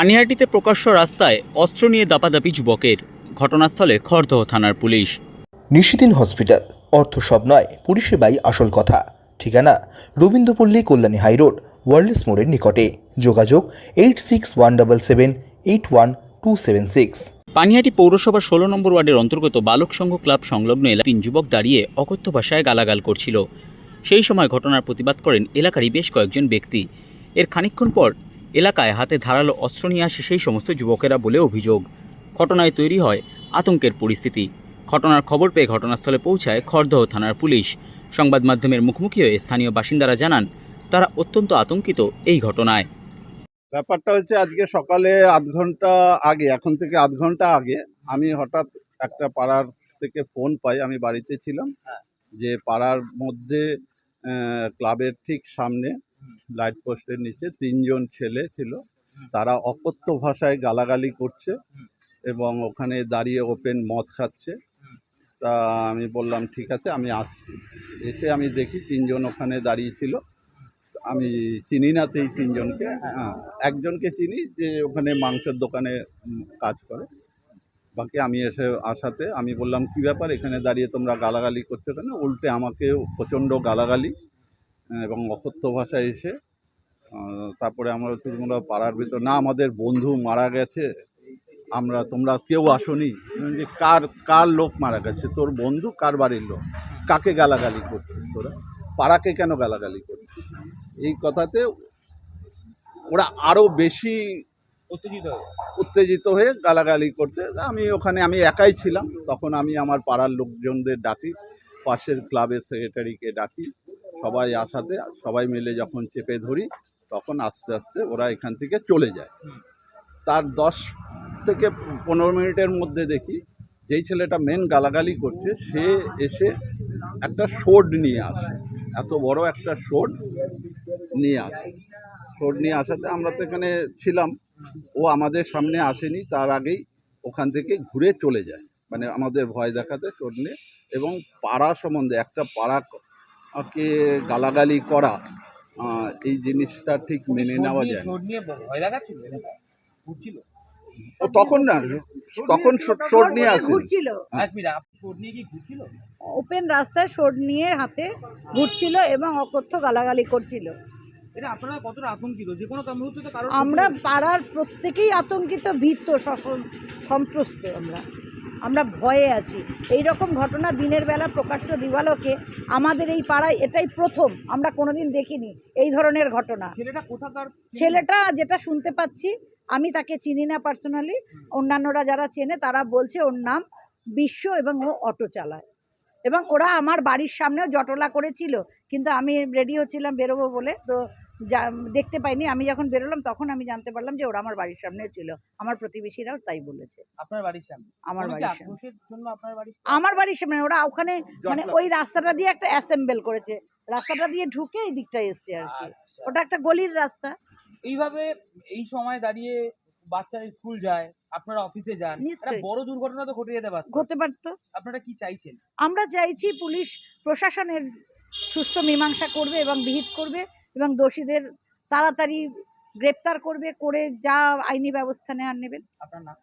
পানিহাটিতে প্রকাশ্য রাস্তায় অস্ত্র নিয়ে দাপাদাপি যুবকের। ঘটনাস্থলে খড়দহ থানার পুলিশ। নিশিদিন হসপিটাল। অর্থ সব নয় পরিষেবাই আসল কথা। ঠিকানা রবীন্দ্রপল্লী কল্যাণী হাইরোড ওয়ার্ল্ডস মোড়ের নিকটে। যোগাযোগ eight six one double seven eight one two seven six. Panihati পৌরসভার ষোলো নম্বর ওয়ার্ডের অন্তর্গত বালক সংঘ ক্লাব সংলগ্ন এলাকায় তিন যুবক দাঁড়িয়ে অকথ্য ভাষায় গালাগাল করছিল। সেই সময় ঘটনার প্রতিবাদ করেন এলাকারই বেশ কয়েকজন ব্যক্তি। এর খানিকক্ষণ পর এলাকায় হাতে ধারালো অস্ত্র নিয়ে আসে সেই সমস্ত যুবকেরা বলে অভিযোগ। ঘটনায় তৈরি হয় আতঙ্কের পরিস্থিতি। ঘটনার খবর পেয়ে ঘটনাস্থলে পৌঁছায় খড়দহ থানার পুলিশ। সংবাদ মাধ্যমের মুখোমুখি হয়ে স্থানীয় বাসিন্দারা জানান তারা অত্যন্ত আতঙ্কিত এই ঘটনায়। ব্যাপারটা হচ্ছে আজকে সকালে আধ ঘণ্টা আগে এখন থেকে আধ ঘণ্টা আগে আমি হঠাৎ একটা পাড়ার থেকে ফোন পাই আমি বাড়িতে ছিলাম। যে পাড়ার মধ্যে ক্লাবের ঠিক সামনে লাইট পোস্টের নিচে তিনজন ছেলে ছিল। তারা অকথ্য ভাষায় গালাগালি করছে এবং ওখানে দাঁড়িয়ে ওপেন মদ খাচ্ছে। তা আমি বললাম ঠিক আছে আমি আসছি। এসে আমি দেখি তিনজন ওখানে দাঁড়িয়ে ছিল। আমি চিনি না সেই তিনজনকে। হ্যাঁ একজনকে চিনি যে ওখানে মাংসের দোকানে কাজ করে। বাকি আমি এসে আসাতে আমি বললাম কি ব্যাপার? এখানে দাঁড়িয়ে তোমরা গালাগালি করছ কেন? উল্টে আমাকে প্রচণ্ড গালাগালি। এবং অকথ্য ভাষায় এসে তারপরে আমরা তোমরা পাড়ার ভিতর না আমাদের বন্ধু মারা গেছে। আমরা তোমরা কেউ আসনি। যে কার কার লোক মারা গেছে? তোর বন্ধু? কার বাড়ির লোক? কাকে গালাগালি করছিস তোরা? পাড়াকে কেন গালাগালি করছিস? এই কথাতে ওরা আরও বেশি উত্তেজিত উত্তেজিত হয়ে গালাগালি করতে আমি ওখানে আমি একাই ছিলাম। তখন আমি আমার পাড়ার লোকজনদের ডাকি। পাশের ক্লাবের সেক্রেটারিকে ডাকি। সবাই আসাতে, সবাই মিলে যখন চেপে ধরি, তখন আস্তে আস্তে ওরা এখান থেকে চলে যায়। তার দশ থেকে পনেরো মিনিটের মধ্যে দেখি, যেই ছেলেটা মেন গালাগালি করছে, সে এসে একটা শোড নিয়ে আসে। এত বড় একটা শোড নিয়ে আসে। শোড নিয়ে আসাতে আমরা তো এখানে ছিলাম। ও আমাদের সামনে আসেনি, তার আগেই ওখান থেকে ঘুরে চলে যায়। মানে আমাদের ভয় দেখাতে শোড নিয়ে এবং পাড়া সম্বন্ধে, একটা পাড়াকে গালাগালি করা এই জিনিসটা ঠিক মেনে নেওয়া যায় না। শোট নিয়ে ভয় দেখাচ্ছিল? ঘুরছিল? ও তখন না তখন নিয়ে আসে ঘুরছিল। শোট নিয়ে কি ঘুরছিল? ওপেন রাস্তায় শোট নিয়ে হাতে ঘুরছিল এবং অকথ্য গালাগালি করছিল। এটা আপনারা কতটা আতঙ্কিত? যে কোনো মুহূর্তে তো কারও আমরা পাড়ার প্রত্যেকেই আতঙ্কিত ভীত সন্ত্রস্ত আমরা। আমরা ভয়ে আছি। এই রকম ঘটনা দিনের বেলা প্রকাশ্য দিবালোকে আমাদের এই পাড়ায় এটাই প্রথম আমরা কোনোদিন দেখিনি এই ধরনের ঘটনা। ছেলেটা কোথাকার? ছেলেটা যেটা শুনতে পাচ্ছি আমি তাকে চিনি না পার্সোনালি অন্যান্যরা যারা চেনে তারা বলছে ওর নাম বিশ্ব এবং ও অটো চালায়। এবং ওরা আমার বাড়ির সামনেও জটলা করেছিল কিন্তু আমি রেডি হচ্ছিলাম বেরোবো বলে তো যা দেখতে পাইনি। আমি যখন বেরোলাম তখন আমি জানতে পারলাম যে ওরা আমার বাড়ির সামনে ছিল। আমার প্রতিবেশীরাও তাই বলেছে। আপনার বাড়ির সামনে? আমার বাড়ির সামনে। আমার বাড়ির সামনে ওরা ওখানে মানে ওই রাস্তাটা দিয়ে একটা অ্যাসেম্বল করেছে। রাস্তাটা দিয়ে ঢুকে এই দিকটা এসছে আর কি। আচ্ছা। ওটা একটা গলির রাস্তা। এইভাবে এই সময় দাঁড়িয়ে বাচ্চারা স্কুল যায় আপনারা অফিসে যান। বড় দুর্ঘটনা তো ঘটে যেতে পারত। ঘটতে পারতো। আপনারা কি চাইছেন? আমরা চাইছি পুলিশ প্রশাসনের সুষ্ঠু মীমাংসা করবে এবং বিহিত করবে। এবং দোষীদের তাড়াতাড়ি গ্রেপ্তার করবে করে যা আইনি ব্যবস্থা নেওয়ার নেবেন। আপনার নাম?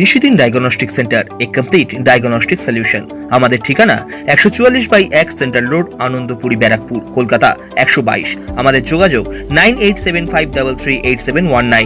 Nishidin diagnostic centre a complete diagnostic solution আমাদের ঠিকানা একশো চুয়াল্লিশ বাই এক সেন্ট্রাল রোড আনন্দপুরি ব্যারাকপুর কলকাতা একশো বাইশ। আমাদের যোগাযোগ nine eight seven five double three eight seven one nine.